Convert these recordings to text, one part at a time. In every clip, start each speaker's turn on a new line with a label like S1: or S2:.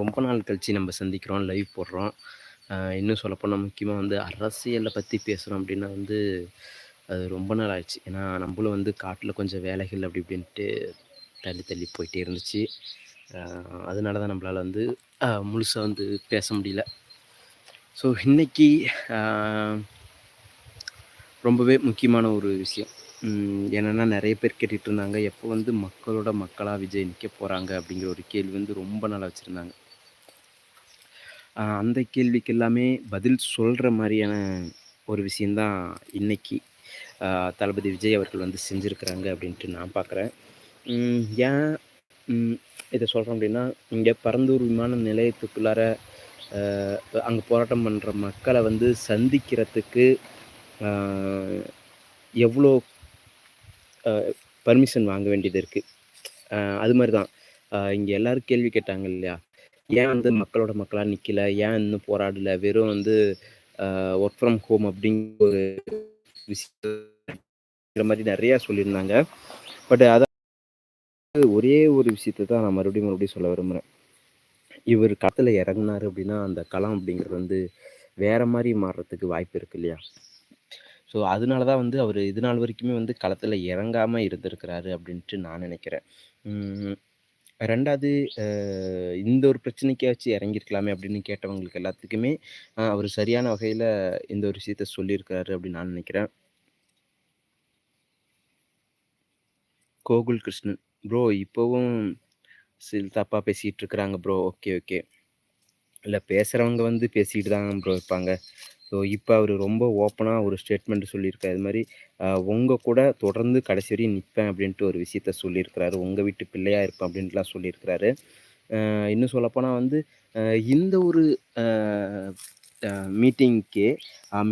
S1: ரொம்ப நாள் கழிச்சு நம்ம சந்திக்கிறோம், லைவ் போடுறோம். இன்னும் சொல்லப்போனால் முக்கியமாக வந்து அரசியலை பற்றி பேசுகிறோம் அப்படின்னா வந்து, அது ரொம்ப நாள் ஆயிடுச்சு ஏன்னா நம்மளும் வந்து காட்டில் கொஞ்சம் வேலைகள் அப்படி இப்படின்ட்டு தள்ளி தள்ளி போயிட்டே இருந்துச்சு. அதனால தான் நம்மளால் வந்து முழுசாக வந்து பேச முடியல. ஸோ இன்றைக்கி ரொம்பவே முக்கியமான ஒரு விஷயம். என்னென்னா நிறைய பேர் கேட்டுகிட்டு இருந்தாங்க, எப்போ வந்து மக்களோட மக்களாக விஜய் நிற்க போகிறாங்க அப்படிங்கிற ஒரு கேள்வி வந்து ரொம்ப நாளாக வச்சுருந்தாங்க அந்த கேள்விக்கு எல்லாமே பதில் சொல்கிற மாதிரியான ஒரு விஷயந்தான் இன்றைக்கி தளபதி விஜய் அவர்கள் வந்து செஞ்சுருக்கிறாங்க அப்படின்ட்டு நான் பார்க்குறேன். ஏன் இதை சொல்கிறோம் அப்படின்னா இங்கே பரந்தூர் விமான நிலையத்துக்குள்ளார அங்கே போராட்டம் பண்ணுற மக்களை வந்து சந்திக்கிறதுக்கு எவ்வளோ பர்மிஷன் வாங்க வேண்டியது இருக்கு. அது மாதிரி தான். இங்கே எல்லோரும் எல்லாரும் கேள்வி கேட்டாங்க இல்லையா? ஏன் வந்து மக்களோட மக்களாக நிற்கல ஏன் இன்னும் போராடல? வெறும் வந்து ஒர்க் ஃப்ரம் ஹோம் அப்படிங்கிற ஒரு விஷயத்த மாதிரி நிறையா சொல்லியிருந்தாங்க. பட் அதாவது ஒரே ஒரு விஷயத்த தான் நான் மறுபடியும் மறுபடியும் சொல்ல விரும்புறேன். இவர் களத்துல இறங்குனாரு அப்படின்னா அந்த களம் அப்படிங்கிறது வந்து வேற மாதிரி மாறுறதுக்கு வாய்ப்பு இருக்கு இல்லையா? ஸோ அதனால தான் வந்து அவர் இது நாள் வரைக்குமே வந்து களத்தில் இறங்காமல் இருந்திருக்கிறாரு அப்படின்ட்டு நான் நினைக்கிறேன் ரெண்டாவது இந்த ஒரு பிரச்சனைக்காச்சும் இறங்கியிருக்கலாமே அப்படின்னு கேட்டவங்களுக்கு எல்லாத்துக்குமே, அவர் சரியான வகையில் இந்த ஒரு விஷயத்த சொல்லியிருக்காரு அப்படின்னு நான் நினைக்கிறேன் கோகுல் கிருஷ்ணன். ப்ரோ இப்போவும் சில் தப்பாக பேசிகிட்டு இருக்கிறாங்க ப்ரோ. Okay, okay. இல்லை பேசுகிறவங்க வந்து பேசிட்டு தான் ப்ரோ இருப்பாங்க. ஸோ இப்போ அவர் ரொம்ப ஓப்பனாக ஒரு ஸ்டேட்மெண்ட் சொல்லியிருக்காரு. இது மாதிரி உங்கள் கூட தொடர்ந்து கடைசி வரையும் நிற்பேன் அப்படின்ட்டு ஒரு விஷயத்த சொல்லியிருக்கிறாரு. உங்கள் வீட்டு பிள்ளையாக இருப்பேன் அப்படின்ட்டுலாம் சொல்லியிருக்கிறாரு. இன்னும் சொல்லப்போனால் வந்து இந்த ஒரு மீட்டிங்க்கே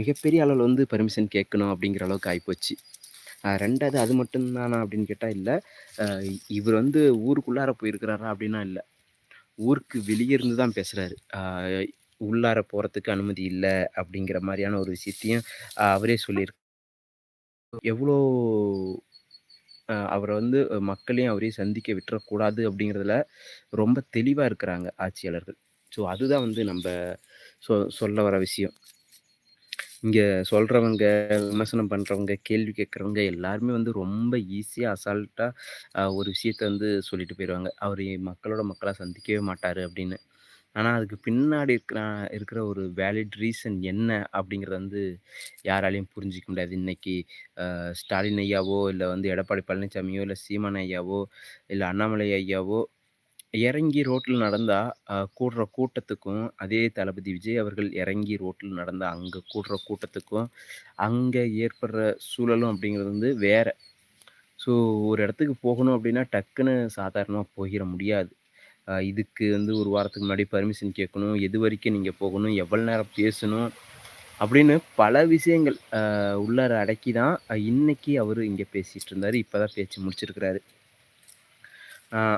S1: மிகப்பெரிய அளவில் வந்து பர்மிஷன் கேட்கணும் அப்படிங்கிற அளவுக்கு ஆயிப்போச்சு. ரெண்டாவது அது மட்டும்தானா அப்படின்னு கேட்டால் இல்லை இவர் வந்து ஊருக்குள்ளார போயிருக்கிறாரா அப்படின்னா இல்லை ஊருக்கு வெளியிருந்து தான் பேசுறாரு. உள்ளார போறதுக்கு அனுமதி இல்லை அப்படிங்கிற மாதிரியான ஒரு விஷயத்தையும் அவரே சொல்லியிருக் எவ்வளோ அவரை வந்து மக்களையும் அவரையும் சந்திக்க விட்டுறக்கூடாது அப்படிங்கிறதுல ரொம்ப தெளிவாக இருக்கிறாங்க ஆட்சியாளர்கள். ஸோ அதுதான் வந்து நம்ம சொ சொல்ல வர விஷயம். இங்க சொல்றவங்க, விமர்சனம் பண்றவங்க, கேள்வி கேட்குறவங்க எல்லாருமே வந்து ரொம்ப ஈஸியா அசால்ட்டா அ ஒரு விஷயத்த வந்து சொல்லிட்டு போயிருவாங்க. அவரு மக்களோட மக்களா சந்திக்கவே மாட்டாரு அப்படின்னு ஆனா அதுக்கு பின்னாடி இருக்கிற இருக்கிற ஒரு வேலிட் ரீசன் என்ன அப்படிங்கிறத வந்து யாராலயும் புரிஞ்சுக்க முடியாது. இன்னைக்கு அ ஸ்டாலின் ஐயாவோ, இல்ல வந்து எடப்பாடி பழனிசாமியோ, இல்ல சீமான் ஐயாவோ, இல்ல அண்ணாமலை ஐயாவோ இறங்கி ரோட்டில் நடந்தா அ கூடுற கூட்டத்துக்கும், அதே தளபதி விஜய் அவர்கள் இறங்கி ரோட்டில் நடந்தா அங்க கூடுற கூட்டத்துக்கும், அங்க ஏற்படுற சூழலும் அப்படிங்கிறது வந்து வேற. ஸோ ஒரு இடத்துக்கு போகணும் அப்படின்னா டக்குன்னு சாதாரணமாக போகிற முடியாது. இதுக்கு வந்து ஒரு வாரத்துக்கு முன்னாடி பர்மிஷன் கேட்கணும். எது வரைக்கும் நீங்கள் போகணும்? எவ்வளோ நேரம் பேசணும்? அப்படின்னு பல விஷயங்கள் உள்ளார அடக்கி தான் இன்னைக்கு அவர் இங்கே பேசிட்டு இருந்தார் இப்போ தான் பேச்சு முடிச்சிருக்கிறாரு.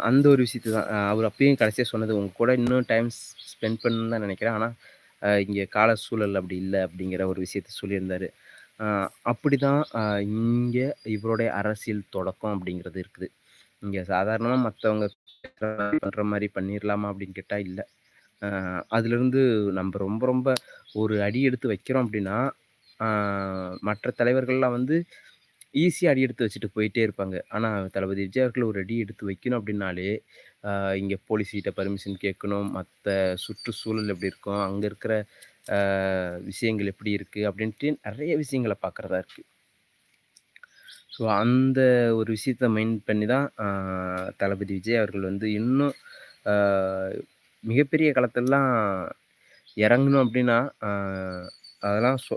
S1: அந்த ஒரு விஷயத்தை தான். அவர் அப்பயும் கடைசியாக சொன்னது, உங்க கூட இன்னும் டைம் ஸ்பெண்ட் பண்ணணும்னு தான் நினைக்கிறேன். ஆனால் இங்கே கால சூழல் அப்படி இல்லை. அப்படிங்கிற ஒரு விஷயத்த சொல்லியிருந்தார். அப்படி அப்படிதான் இங்கே இவருடைய அரசியல் தொடக்கம் அப்படிங்கிறது இருக்குது. இங்கே சாதாரணமாக மற்றவங்க பண்ணுற மாதிரி பண்ணிடலாமா அப்படின்னு கேட்டால் இல்லை. அதுலேருந்து நம்ம ரொம்ப ரொம்ப ஒரு அடி எடுத்து வைக்கிறோம் அப்படின்னா மற்ற தலைவர்கள்லாம் வந்து ஈஸியாக அடி எடுத்து வச்சுட்டு போயிட்டே இருப்பாங்க. ஆனால் தளபதி விஜய் அவர்கள் ஒரு அடி எடுத்து வைக்கணும் அப்படின்னாலே இங்கே போலீஸ்கிட்ட பர்மிஷன் கேட்கணும். மற்ற சுற்றுச்சூழல் எப்படி இருக்கும்? அங்கே இருக்கிற விஷயங்கள் எப்படி இருக்குது அப்படின்ட்டு நிறைய விஷயங்களை பார்க்குறதா இருக்கு. ஸோ அந்த ஒரு விஷயத்த மைண்ட் பண்ணி தான் தளபதி விஜய் அவர்கள் வந்து இன்னும் மிகப்பெரிய காலத்திலலாம் இறங்கணும் அப்படின்னா அதெல்லாம் சொ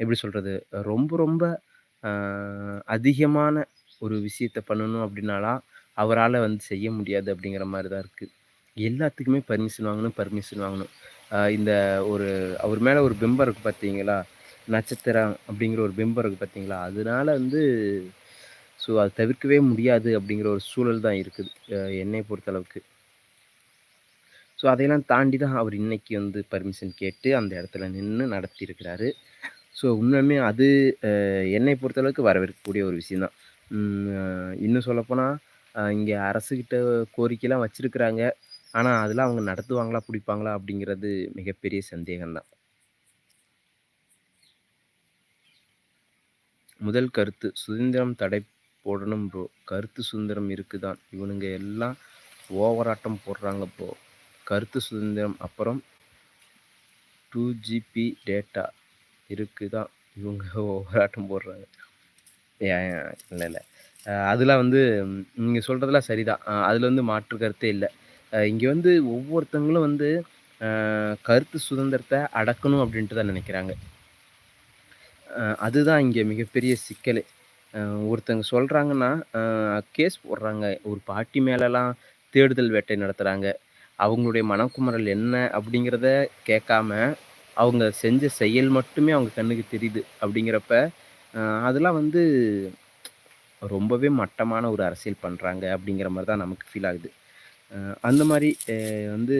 S1: எப்படி சொல்கிறது ரொம்ப ரொம்ப அதிகமான ஒரு விஷயத்த பண்ணணும் அப்படின்னாலா அவரால் வந்து செய்ய முடியாது அப்படிங்கிற மாதிரி தான் இருக்குது எல்லாத்துக்குமே பர்மிஷன் வாங்கணும், பர்மிஷன் வாங்கணும். இந்த ஒரு அவர் மேலே ஒரு பிம்பம் இருக்குது பார்த்தீங்களா? நட்சத்திரம் அப்படிங்கிற ஒரு பிம்பம் இருக்குது பார்த்தீங்களா? அதனால வந்து ஸோ அது தவிர்க்கவே முடியாது அப்படிங்கிற ஒரு சூழல் தான் இருக்குது. என்னை பொறுத்தளவுக்கு. ஸோ அதையெல்லாம் தாண்டி தான் அவர் இன்றைக்கி வந்து பர்மிஷன் கேட்டு அந்த இடத்துல நின்று நடத்தியிருக்கிறாரு. ஸோ உண்மையுமே அது என்னை பொறுத்தளவுக்கு வரவேற்கக்கூடிய ஒரு விஷயம் தான். இன்னும் சொல்லப்போனால் இங்கே அரசுக்கிட்ட கோரிக்கைலாம் வச்சுருக்குறாங்க ஆனால் அதெல்லாம் அவங்க நடத்துவாங்களா, பிடிப்பாங்களா அப்படிங்கிறது மிகப்பெரிய சந்தேகம்தான் முதல் கருத்து சுதந்திரம் தடை போடணும் ப்ரோ. கருத்து சுதந்திரம் இருக்குதான். இவனுங்க எல்லாம் ஓவராட்டம் போடுறாங்க ப்ரோ. கருத்து சுதந்திரம் அப்புறம் டூ ஜிபி டேட்டா இருக்குதான். இவங்க ஓவராட்டம் போடுறாங்க. ஏன் இல்லை இல்ல. அதெல்லாம் வந்து நீங்கள் சொல்கிறதெல்லாம் சரிதான். அதில் வந்து மாற்று கருத்தே இல்லை இங்கே வந்து ஒவ்வொருத்தவங்களும் வந்து கருத்து சுதந்திரத்தை அடக்கணும் அப்படின்ட்டு தான் நினைக்கிறாங்க அதுதான் இங்கே மிகப்பெரிய சிக்கலே. ஒருத்தங்க சொல்கிறாங்கன்னா கேஸ் போடுறாங்க. ஒரு பாட்டி மேலெலாம் தேடுதல் வேட்டை நடத்துகிறாங்க அவங்களுடைய மனக்குமரல் என்ன அப்படிங்கிறத கேட்காம, அவங்க செஞ்ச செயல் மட்டுமே அவங்க கண்ணுக்கு தெரியுது. அப்படிங்கிறப்ப, அதெல்லாம் வந்து ரொம்பவே மட்டமான ஒரு அரசியல் பண்ணுறாங்க அப்படிங்கிற மாதிரி தான் நமக்கு ஃபீல் ஆகுது. அந்த மாதிரி வந்து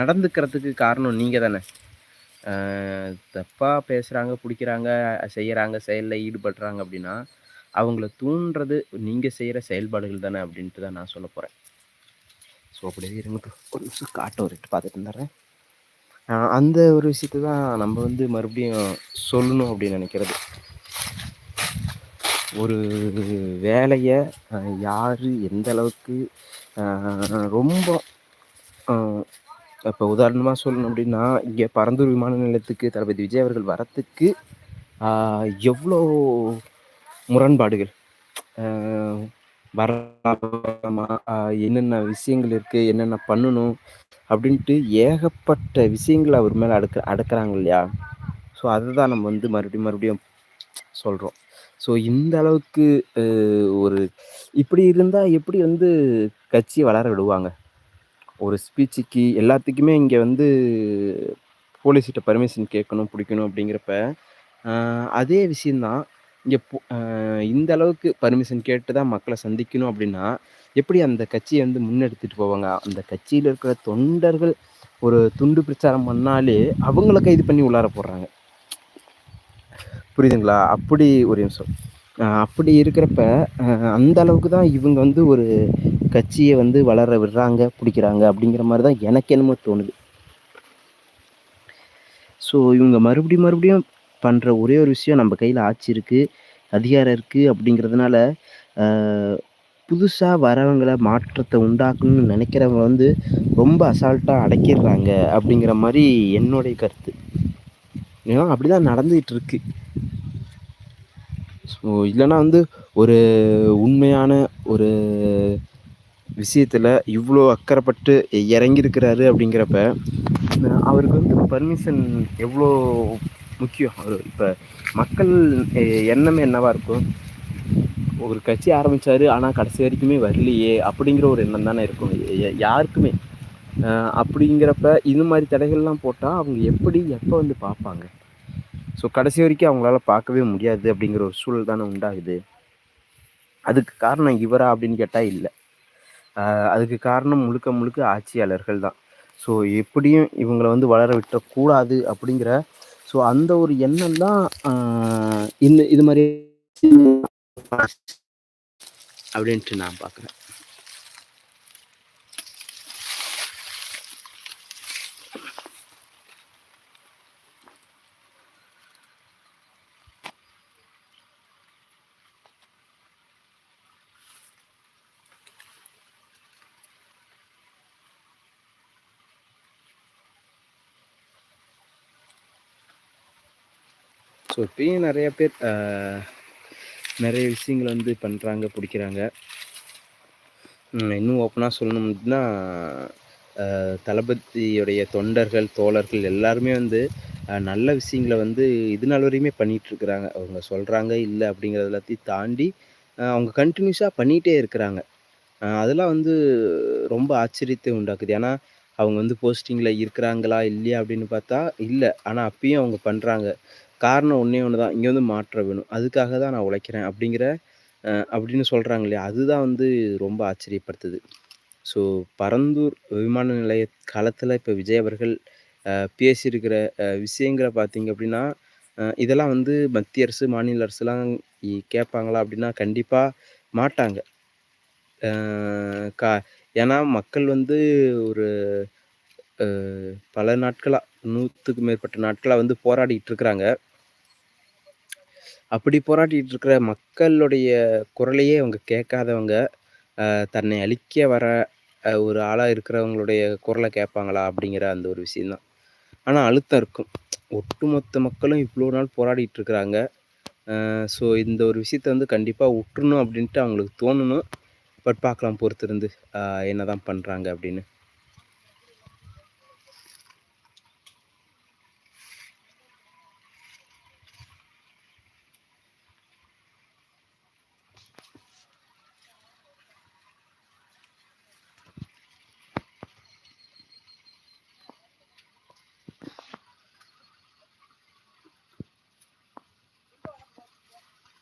S1: நடந்துக்கிறதுக்கு காரணம் நீங்கள் தானே. தப்பாக பேசுகிறாங்க பிடிக்கிறாங்க செய்கிறாங்க செயலில் ஈடுபடுறாங்க அப்படின்னா, அவங்கள தூண்டுறது நீங்கள் செய்கிற செயல்பாடுகள் தானே அப்படின்ட்டு தான் நான் சொல்ல போகிறேன் ஸோ அப்படியே இருங்க ஒரு நிமிஷம் காட்ட ஒரு பார்த்துட்டு வந்துடுறேன். அந்த ஒரு விஷயத்த தான் நம்ம வந்து மறுபடியும் சொல்லணும் அப்படின்னு நினைக்கிறது ஒரு வேலையை யார் எந்த அளவுக்கு ரொம்ப இப்போ உதாரணமாக சொல்லணும் அப்படின்னா, இங்கே பரந்தூர் விமான நிலையத்துக்கு தளபதி விஜய் அவர்கள் வரத்துக்கு எவ்வளோ முரண்பாடுகள். வரலாமா என்னென்ன விஷயங்கள் இருக்கு, என்னென்ன பண்ணணும் அப்படின்ட்டு ஏகப்பட்ட விஷயங்கள அவர் மேலே அடுக்க அடக்குறாங்க இல்லையா? ஸோ அதை தான் நம்ம வந்து மறுபடியும் மறுபடியும் சொல்கிறோம் ஸோ இந்த அளவுக்கு ஒரு இப்படி இருந்தால் எப்படி வந்து கட்சியை வளர விடுவாங்க? ஒரு ஸ்பீச்சுக்கு எல்லாத்துக்குமே இங்கே வந்து போலீஸ்கிட்ட பர்மிஷன் கேட்கணும், பிடிக்கணும் அப்படிங்கிறப்ப, அதே விஷயம் தான் இங்கே இந்த அளவுக்கு பர்மிஷன் கேட்டு தான் மக்களை சந்திக்கணும் அப்படின்னா, எப்படி அந்த கட்சியை வந்து முன்னெடுத்துட்டு போவாங்க? அந்த கட்சியில் இருக்கிற தொண்டர்கள் ஒரு துண்டு பிரச்சாரம் பண்ணாலே, அவங்கள கைது பண்ணி உள்ளார போடுறாங்க. புரியுதுங்களா? அப்படி ஒரு நிமிஷம். அப்படி இருக்கிறப்ப, அந்த அளவுக்கு தான் இவங்க வந்து ஒரு கட்சியை வந்து வளர விடுறாங்க, பிடிக்கிறாங்க அப்படிங்கிற மாதிரி தான் எனக்கு என்னமோ தோணுது. ஸோ இவங்க மறுபடியும் மறுபடியும் பண்ணுற ஒரே ஒரு விஷயம் நம்ம கையில் ஆட்சி இருக்கு, அதிகாரம் இருக்குது அப்படிங்கிறதுனால, புதுசாக வரவங்களை மாற்றத்தை உண்டாக்கணும்னு நினைக்கிறவங்க வந்து ரொம்ப அசால்ட்டாக அடக்கிடுறாங்க அப்படிங்கிற மாதிரி என்னுடைய கருத்து. ஏன்னா அப்படிதான் நடந்துகிட்டு இருக்கு. ஸோ இல்லைன்னா வந்து ஒரு உண்மையான ஒரு விஷயத்தில் இவ்வளோ அக்கறைப்பட்டு இறங்கியிருக்கிறாரு அப்படிங்கிறப்ப, அவருக்கு வந்து பர்மிஷன் எவ்வளோ முக்கியம். அவரு இப்போ மக்கள் எண்ணமே என்னவாக இருக்கும்? ஒரு கட்சி ஆரம்பித்தார் ஆனால் கடைசி வரைக்குமே வரலையே அப்படிங்கிற ஒரு எண்ணம் தானே இருக்கும். யாருக்குமே. அப்படிங்கிறப்ப இது மாதிரி தடைகள்லாம் போட்டால் அவங்க எப்படி, எப்போ வந்து பார்ப்பாங்க? ஸோ கடைசி வரைக்கும் அவங்களால பார்க்கவே முடியாது அப்படிங்கிற ஒரு சூழல் தானே உண்டாகுது. அதுக்கு காரணம் இவரா அப்படின்னு கேட்டால் இல்லை அதுக்கு காரணம் முழுக்க முழுக்க ஆட்சியாளர்கள் தான். ஸோ எப்படியும் இவங்களை வந்து வளர விட்டக்கூடாது அப்படிங்கிற ஸோ அந்த ஒரு எண்ணம் தான் இந்த இது மாதிரி அப்படின்ட்டு நான் பார்க்குறேன். ஸோ இப்பயும் நிறைய பேர் நிறைய விஷயங்களை விஷயங்கள வந்து பண்ணுறாங்க பிடிக்கிறாங்க இன்னும் ஓப்பனாக சொல்லணும் அப்படின்னா, தளபதியுடைய தொண்டர்கள், தோழர்கள் எல்லாருமே வந்து நல்ல விஷயங்களை வந்து இது நாள் வரையுமே பண்ணிகிட்ருக்குறாங்க அவங்க சொல்கிறாங்க இல்லை அப்படிங்கிறது எல்லாத்தையும் தாண்டி, அவங்க கண்டினியூஸாக பண்ணிகிட்டே இருக்கிறாங்க. அதெல்லாம் வந்து ரொம்ப ஆச்சரியத்தை உண்டாக்குது. ஏன்னா, அவங்க வந்து போஸ்டிங்கில் இருக்கிறாங்களா, இல்லையா அப்படின்னு பார்த்தா, இல்லை ஆனால் அப்பயும் அவங்க பண்ணுறாங்க காரணம் ஒன்றே ஒன்று தான். இங்கே வந்து மாற்றம் வேணும். அதுக்காக தான் நான் உழைக்கிறேன் அப்படிங்கிற அப்படின்னு சொல்கிறாங்க இல்லையா? அதுதான் வந்து ரொம்ப ஆச்சரியப்படுத்துது. ஸோ பரந்தூர் விமான நிலைய காலத்தில் இப்போ விஜய் அவர்கள் பேசியிருக்கிற விஷயங்களை பார்த்திங்க பார்த்தீங்க அப்படின்னா, இதெல்லாம் வந்து மத்திய அரசு, மாநில அரசுலாம் இ கேட்பாங்களா அப்படின்னா, கண்டிப்பாக மாட்டாங்க. கா ஏன்னா மக்கள் வந்து ஒரு பல நாட்களாக நூற்றுக்கு மேற்பட்ட நாட்களாக வந்து போராடிக்கிட்டு இருக்கிறாங்க. அப்படி போராடிட்டு இருக்கிற மக்களுடைய குரலையே அவங்க கேட்காதவங்க, தன்னை அழிக்க வர ஒரு ஆளாக இருக்கிறவங்களுடைய குரலை கேட்பாங்களா? அப்படிங்கிற அந்த ஒரு விஷயந்தான் ஆனால் அழுத்தம் இருக்கும். ஒட்டுமொத்த மக்களும் இவ்வளோ நாள் போராடிட்டு இருக்கிறாங்க. ஸோ இந்த ஒரு விஷயத்த வந்து கண்டிப்பாக உற்றணும் அப்படின்ட்டு அவங்களுக்கு தோணணும். பட் பார்க்கலாம் பொறுத்திருந்து என்ன தான் பண்ணுறாங்க அப்படின்னு.